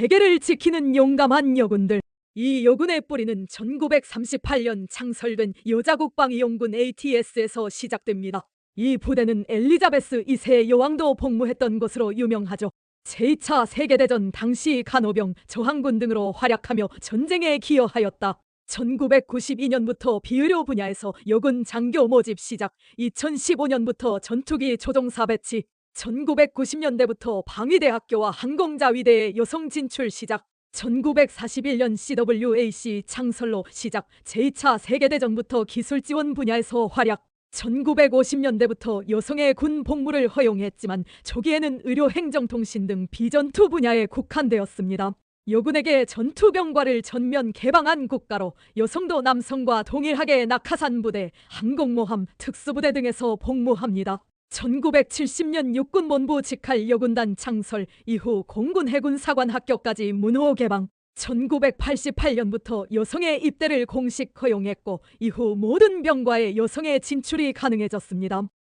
세계를 지키는 용감한 여군들. 이 여군의 뿌리는 1938년 창설된 여자국방이용군 ATS에서 시작됩니다. 이 부대는 엘리자베스 2세 여왕도 복무했던 것으로 유명하죠. 제2차 세계대전 당시 간호병, 저항군 등으로 활약하며 전쟁에 기여하였다. 1992년부터 비의료 분야에서 여군 장교 모집 시작, 2015년부터 전투기 조종사 배치, 1990년대부터 방위대학교와 항공자위대의 여성 진출 시작, 1941년 CWAC 창설로 시작, 제2차 세계대전부터 기술 지원 분야에서 활약, 1950년대부터 여성의 군 복무를 허용했지만 초기에는 의료 행정통신 등 비전투 분야에 국한되었습니다. 여군에게 전투병과를 전면 개방한 국가로 여성도 남성과 동일하게 낙하산 부대, 항공모함, 특수부대 등에서 복무합니다. 1970년 육군 본부 직할 여군단 창설 이후 공군 해군 사관 학교까지 문호 개방 1988년부터 여성의 입대를 공식 허용했고 이후 모든 병과에 여성의 진출이 가능해졌습니다.